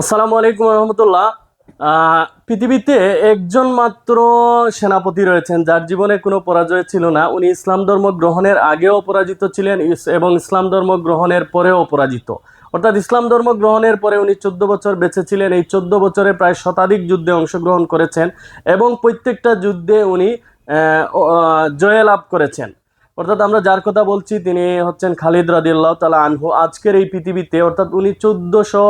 আসসালামু আলাইকুম রহমতুল্লাহ। পৃথিবীতে একজন মাত্র সেনাপতি রয়েছেন, যার জীবনে কোনো পরাজয় ছিল না। উনি ইসলাম ধর্ম গ্রহণের আগেও পরাজিত ছিলেন এবং ইসলাম ধর্ম গ্রহণের পরেও পরাজিত। অর্থাৎ ইসলাম ধর্ম গ্রহণের পরে উনি চোদ্দ বছর বেঁচে ছিলেন এই চোদ্দ বছরে প্রায় শতাধিক যুদ্ধে অংশগ্রহণ করেছেন এবং প্রত্যেকটা যুদ্ধে উনি জয়লাভ করেছেন। অর্থাৎ আমরা যার কথা বলছি তিনি হচ্ছেন খালিদ রাদিল্লাহ তালা আনহু। আজকের এই পৃথিবীতে অর্থাৎ উনি চোদ্দশো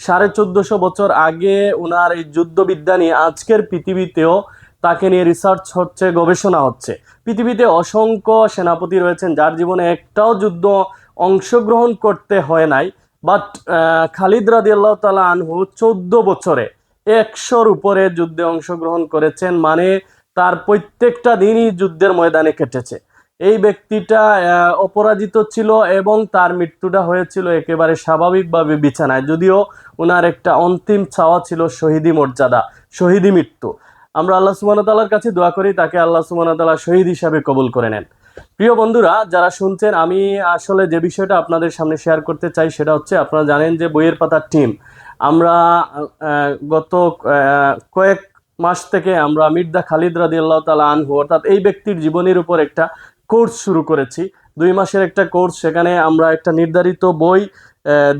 সাড়ে চোদ্দশো বছর আগে ওনার এই যুদ্ধবিদ্যা নিয়ে আজকের পৃথিবীতেও তাকে নিয়ে রিসার্চ হচ্ছে, গবেষণা হচ্ছে। পৃথিবীতে অসংখ্য সেনাপতি রয়েছেন, যার জীবনে একটাও যুদ্ধ অংশগ্রহণ করতে হয় নাই। বাট খালিদ রাদিয়াল্লাহ তালা আনহু চোদ্দ বছরে একশোর উপরে যুদ্ধে অংশগ্রহণ করেছেন মানে তার প্রত্যেকটা দিনই যুদ্ধের ময়দানে কেটেছে। এই ব্যক্তিটা অপরাজিত ছিল এবং তার মৃত্যুটা হয়েছিল একেবারে স্বাভাবিকভাবে বিছানায়। যদিও ওনার একটা অন্তিম চাওয়া ছিল শহীদি মর্যাদা, শহীদি মৃত্যু। আমরা আল্লাহ ওয়া কাছে দোয়া করি, তাকে আল্লাহ ওয়া শহীদ হিসাবে কবুল করে নেন। প্রিয় বন্ধুরা, যারা শুনছেন, আমি আসলে যে বিষয়টা আপনাদের সামনে শেয়ার করতে চাই, সেটা হচ্ছে আপনারা জানেন যে বইয়ের পাতার টিম আমরা গত কয়েক মাস থেকে আমরা মির্দা খালিদ রাদিয়াল্লাহু তালা আনহু, অর্থাৎ এই ব্যক্তির জীবনের উপর একটা কোর্স শুরু করেছি। দুই মাসের একটা কোর্স, সেখানে আমরা একটা নির্ধারিত বই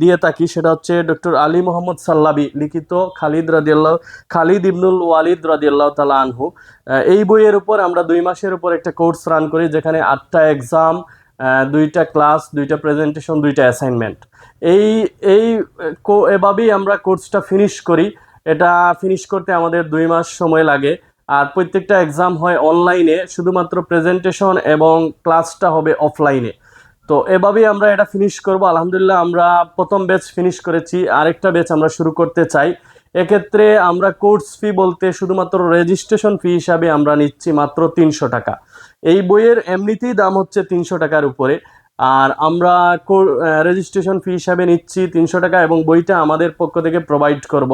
দিয়ে থাকি। সেটা হচ্ছে ডক্টর আলী মোহাম্মদ সাল্লাবি, লিখিত খালিদ রাদিয়াল্লাহ, খালিদ ইবনুল ওয়ালিদ রাদিয়াল্লাহ তালা আনহু। এই বইয়ের উপর আমরা দুই মাসের উপর একটা কোর্স রান করি, যেখানে আটটা এক্সাম দুইটা ক্লাস, দুইটা প্রেজেন্টেশন, দুইটা অ্যাসাইনমেন্ট। এই এই এভাবেই আমরা কোর্সটা ফিনিশ করি। এটা ফিনিশ করতে আমাদের দুই মাস সময় লাগে। আর প্রত্যেকটা এক্সাম হয় অনলাইনে শুধুমাত্র প্রেজেন্টেশন এবং ক্লাসটা হবে অফলাইনে তো এভাবেই আমরা এটা ফিনিশ করব। আলহামদুলিল্লাহ আমরা প্রথম ব্যাচ ফিনিশ করেছি, আরেকটা ব্যাচ আমরা শুরু করতে চাই। এক্ষেত্রে আমরা কোর্স ফি বলতে শুধুমাত্র রেজিস্ট্রেশন ফি হিসাবে আমরা নিচ্ছি মাত্র তিনশো টাকা। এই বইয়ের এমনিতেই দাম হচ্ছে তিনশো টাকার উপরে। আর আমরা রেজিস্ট্রেশন ফি হিসাবে নিচ্ছি তিনশো টাকা এবং বইটা আমাদের পক্ষ থেকে প্রোভাইড করব।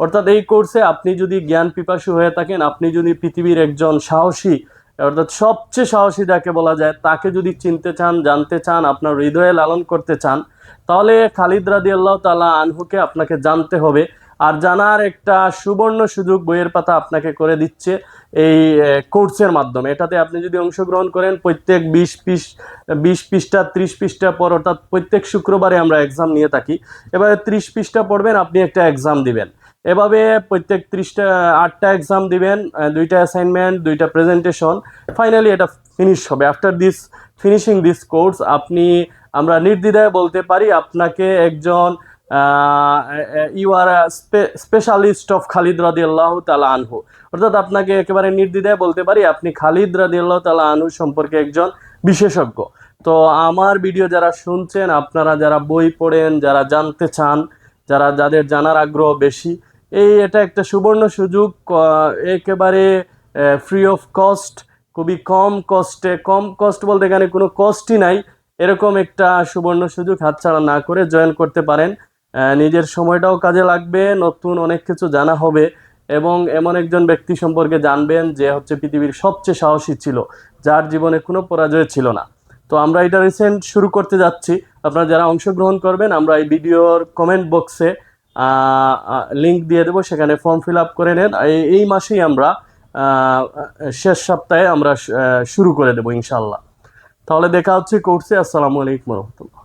অর্থাৎ এই কোর্সে আপনি যদি জ্ঞান পিপাসু হয়ে থাকেন, আপনি যদি পৃথিবীর একজন সাহসী, অর্থাৎ সবচেয়ে সাহসী যাকে বলা যায়, তাকে যদি চিনতে চান, জানতে চান, আপনার হৃদয়ে লালন করতে চান, তাহলে খালিদ রাদি আল্লাহ তালা আনহুকে আপনাকে জানতে হবে। আর জানার একটা সুবর্ণ সুযোগ বইয়ের পাতা আপনাকে করে দিচ্ছে। এই কোর্সের মাধ্যমে। এটাতে আপনি যদি অংশগ্রহণ করেন, প্রত্যেক বিশ পিস, বিশ পৃষ্ঠা ত্রিশ পৃষ্ঠা পর, অর্থাৎ প্রত্যেক শুক্রবারে আমরা এক্সাম নিয়ে থাকি। এবারে ত্রিশ পৃষ্ঠা পড়বেন, আপনি একটা এক্সাম দিবেন। এভাবে প্রত্যেক ত্রিশটা, আটটা এক্সাম দিবেন দুইটা অ্যাসাইনমেন্ট দুইটা প্রেজেন্টেশন ফাইনালি এটা ফিনিশ হবে। After this finishing this course আপনি, আমরা নির্দ্বিধায় বলতে পারি, আপনাকে একজন you are specialist of Khalid রাদি আল্লাহ তালা আনহু। অর্থাৎ আপনাকে একেবারে নির্দ্বিধায় বলতে পারি, আপনি খালিদ রাদি আল্লাহ তালা আনহু সম্পর্কে একজন বিশেষজ্ঞ। তো আমার ভিডিও যারা শুনছেন, আপনারা যারা বই পড়েন, যারা জানতে চান, যারা, যাদের জানার আগ্রহ বেশি, এই এটা একটা সুবর্ণ সুযোগ একেবারে ফ্রি অফ কস্ট খুবই কম কস্টে কম কস্ট বলতে এখানে কোনো কস্টই নাই। এরকম একটা সুবর্ণ সুযোগ হাতছাড়া না করে জয়েন করতে পারেন। নিজের সময়টাও কাজে লাগবে, নতুন অনেক কিছু জানা হবে এবং এমন একজন ব্যক্তি সম্পর্কে জানবেন যে হচ্ছে পৃথিবীর সবচেয়ে সাহসী ছিল, যার জীবনে কোনো পরাজয় ছিল না। তো আমরা এটা রিসেন্ট শুরু করতে যাচ্ছি। আপনারা যারা অংশগ্রহণ করবেন, আমরা এই ভিডিওর কমেন্ট বক্সে লিংক দিয়ে দেবো, সেখানে ফর্ম ফিল আপ করে নেন। এই- এই মাসেই আমরা শেষ সপ্তাহে আমরা শুরু করে দেবো ইনশাল্লাহ তাহলে দেখা হচ্ছে কোর্সে আসসালামু আলাইকুম রহমতুল্লাহ।